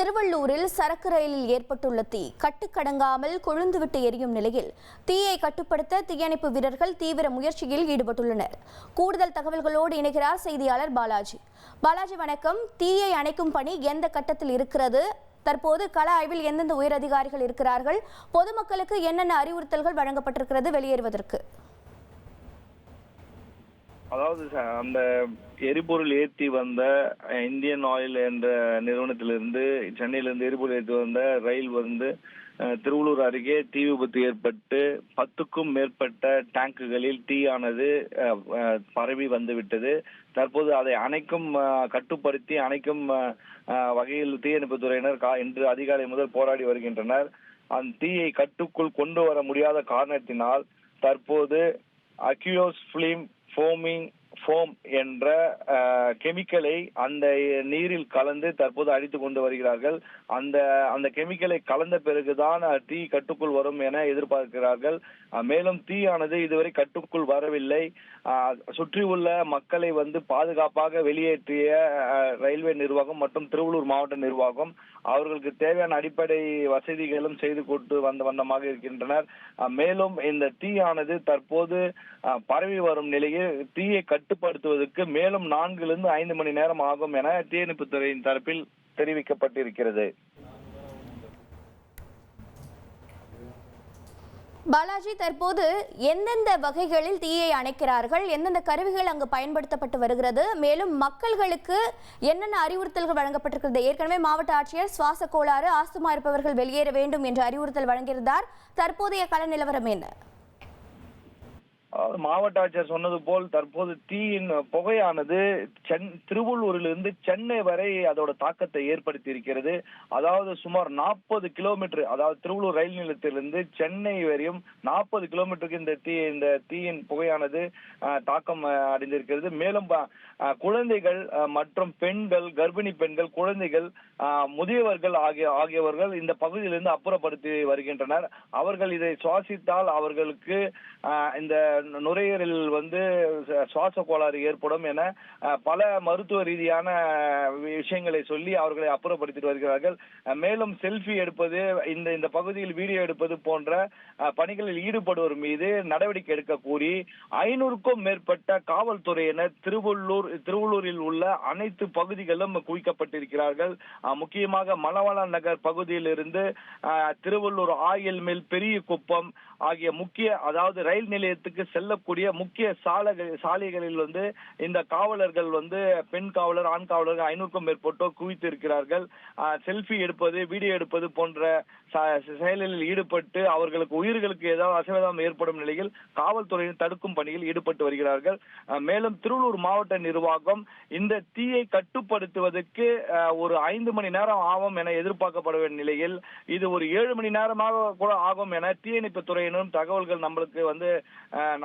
திருவள்ளூரில் சரக்கு ரயிலில் ஏற்பட்டுள்ள தீ கட்டுக்கடங்காமல் கொழுந்துவிட்டு எரியும் நிலையில் தீயை கட்டுப்படுத்த தீயணைப்பு வீரர்கள் தீவிர முயற்சியில் ஈடுபட்டுள்ளனர். கூடுதல் தகவல்களோடு இணைகிறார் செய்தியாளர் பாலாஜி. பாலாஜி வணக்கம். தீயை அணைக்கும் பணி எந்த கட்டத்தில் இருக்கிறது? தற்போது கள ஆய்வில் எந்தெந்த உயரதிகாரிகள் இருக்கிறார்கள்? பொதுமக்களுக்கு என்னென்ன அறிவுறுத்தல்கள் வழங்கப்பட்டிருக்கிறது? வெளியேறுவதற்கு. அதாவது அந்த எரிபொருள் ஏற்றி வந்த இந்தியன் ஆயில் என்ற நிறுவனத்திலிருந்து சென்னையிலிருந்து எரிபொருள் ஏற்றி வந்த ரயில் வந்து திருவள்ளூர் அருகே தீ விபத்து ஏற்பட்டு பத்துக்கும் மேற்பட்ட டேங்குகளில் தீயானது ஆனது பரவி வந்துவிட்டது. தற்போது அதை அணைக்கும் கட்டுப்படுத்தி அணைக்கும் வகையில் தீயணைப்புத் துறையினர் கா- இன்று அதிகாலை முதல் போராடி வருகின்றனர். அந்த தீயை கட்டுக்குள் கொண்டு வர முடியாத காரணத்தினால் தற்போது அக்யூஸ் ஃபிலிம் forming ஃபோம் என்ற கெமிக்கலை அந்த நீரில் கலந்து தற்போது அடித்து கொண்டு வருகிறார்கள். அந்த அந்த கெமிக்கலை கலந்த பிறகுதான் தீ கட்டுக்குள் வரும் என எதிர்பார்க்கிறார்கள். மேலும் தீயானது இதுவரை கட்டுக்குள் வரவில்லை. சுற்றியுள்ள மக்களை வந்து பாதுகாப்பாக வெளியேற்றிய ரயில்வே நிர்வாகம் மற்றும் திருவள்ளூர் மாவட்ட நிர்வாகம் அவர்களுக்கு தேவையான அடிப்படை வசதிகளும் செய்து கொடுத்து வந்த வண்ணமாக இருக்கின்றனர். மேலும் இந்த தீயானது தற்போது பரவி வரும் நிலையில் தீயை கட்டுப்படுத்துவதற்கு மேலும் நான்கிலிருந்து ஐந்து மணி நேரம் ஆகும் என தீயணைப்புத் துறையின் தரப்பில் தெரிவிக்கப்பட்டிருக்கிறது. பாலாஜி தற்போது எந்தெந்த வகைகளில் தீயை அணைக்கிறார்கள்? எந்தெந்த கருவிகள் அங்கு பயன்படுத்தப்பட்டு வருகிறது? மேலும் மக்கள்களுக்கு என்னென்ன அறிவுறுத்தல்கள் வழங்கப்பட்டிருக்கிறது? ஏற்கனவே மாவட்ட ஆட்சியர் சுவாச கோளாறு ஆஸ்துமா இருப்பவர்கள் வெளியேற வேண்டும் என்ற அறிவுறுத்தல் வழங்கியிருந்தார். தற்போதைய கள நிலவரம் என்ன? மாவட்ட ஆட்சியர் சொன்னது போல் தற்போது தீயின் புகையானது சென் திருவள்ளூரிலிருந்து சென்னை வரை அதோட தாக்கத்தை ஏற்படுத்தி இருக்கிறது அதாவது சுமார் நாற்பது கிலோமீட்டர் அதாவது திருவள்ளூர் ரயில் நிலையத்திலிருந்து சென்னை வரையும் நாற்பது கிலோமீட்டருக்கு இந்த தீ இந்த தீயின் புகையானது தாக்கம் அடைந்திருக்கிறது. மேலும் குழந்தைகள் மற்றும் பெண்கள் கர்ப்பிணி பெண்கள் குழந்தைகள் முதியவர்கள் ஆகிய ஆகியவர்கள் இந்த பகுதியிலிருந்து அப்புறப்படுத்தி வருகின்றனர். அவர்கள் இதை சுவாசித்தால் அவர்களுக்கு இந்த நுரையீரல் வந்து சுவாச கோளாறு ஏற்படும் என பல மருத்துவ ரீதியான விஷயங்களை சொல்லி அவர்களை அப்புறப்படுத்திட்டு வருகிறார்கள். மேலும் செல்ஃபி எடுப்பது இந்த இந்த பகுதியில் வீடியோ எடுப்பது போன்ற பணிகளில் ஈடுபடுவோர் மீது நடவடிக்கை எடுக்க கூறி ஐநூறுக்கும் மேற்பட்ட காவல்துறையினர் திருவள்ளூர் திருவள்ளூரில் உள்ள அனைத்து பகுதிகளும் குவிக்கப்பட்டிருக்கிறார்கள். முக்கியமாக மணவாள நகர் பகுதியிலிருந்து திருவள்ளூர் ஆயில் மில் பெரிய குப்பம் ஆகிய முக்கிய அதாவது ரயில் நிலையத்துக்கு செல்லக்கூடிய முக்கிய சாலைகள் சாலைகளில் வந்து இந்த காவலர்கள் வந்து பெண் காவலர் ஆண் காவலர்கள் ஐநூறுக்கும் மேற்பட்டோர் குவித்து இருக்கிறார்கள் செல்ஃபி எடுப்பது வீடியோ எடுப்பது போன்ற செயலில் ஈடுபட்டு அவர்களுக்கு உயிர்களுக்கு ஏதாவது அசைவதம் ஏற்படும் நிலையில் காவல்துறையின் தடுக்கும் பணியில் ஈடுபட்டு வருகிறார்கள். மேலும் திருவள்ளூர் மாவட்ட நிர்வாகம் இந்த தீயை கட்டுப்படுத்துவதற்கு ஒரு ஐந்து மணி நேரம் ஆகும் என எதிர்பார்க்கப்பட வேண்டிய நிலையில் இது ஒரு ஏழு மணி நேரமாக கூட ஆகும் என தீயணைப்பு துறையினரும் தகவல்கள் நம்மளுக்கு வந்து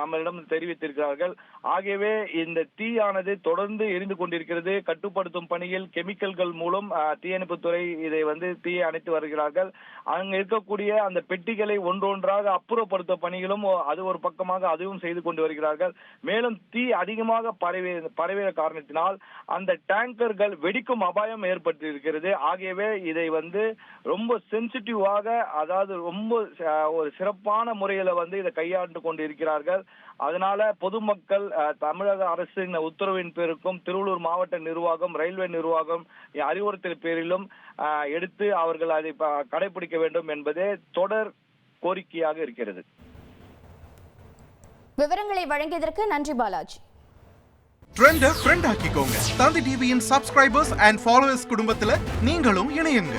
நம்மளிடம் தெரிவித்திருக்கிறார்கள். ஆகவே இந்த தீயானது தொடர்ந்து எரிந்து கொண்டிருக்கிறது. கட்டுப்படுத்தும் பணியில் கெமிக்கல்கள் மூலம் தீயணைப்புத்துறை இதை வந்து தீயை அணைத்து வருகிறார்கள். அங்கு இருக்கக்கூடிய அந்த பெட்டிகளை ஒன்றொன்றாக அப்புறப்படுத்தும் பணிகளும் அது ஒரு பக்கமாக அதுவும் செய்து கொண்டு வருகிறார்கள். மேலும் தீ அதிகமாக பரவி பரவிய காரணத்தினால் அந்த டேங்கர்கள் வெடிக்கும் அபாயம் ஏற்பட்டிருக்கிறது. ஆகியவே இதை வந்து ரொம்ப சென்சிட்டிவாக அதாவது ரொம்ப ஒரு சிறப்பான முறையில வந்து இதை கையாண்டு கொண்டு இருக்கிறார்கள். அதனால பொதுமக்கள் தமிழக அரசின் உத்தரவின் பேருக்கும் திருவள்ளூர் மாவட்ட நிர்வாகம் ரயில்வே நிர்வாகம் அறிவுறுத்தல் பேரிலும் எடுத்து அவர்கள் அதை கடைபிடிக்க வேண்டும் என்பதே தொடர் கோரிக்கையாக இருக்கிறது. விவரங்களை வழங்கியதற்கு நன்றி பாலாஜி. ட்ரெண்ட ஃப்ரெண்ட் ஆக்கிக்கோங்க. தந்தி டிவியின் சப்ஸ்கிரைபர்ஸ் அண்ட் ஃபாலோவர்ஸ் குடும்பத்துல நீங்களும் இணையுங்க.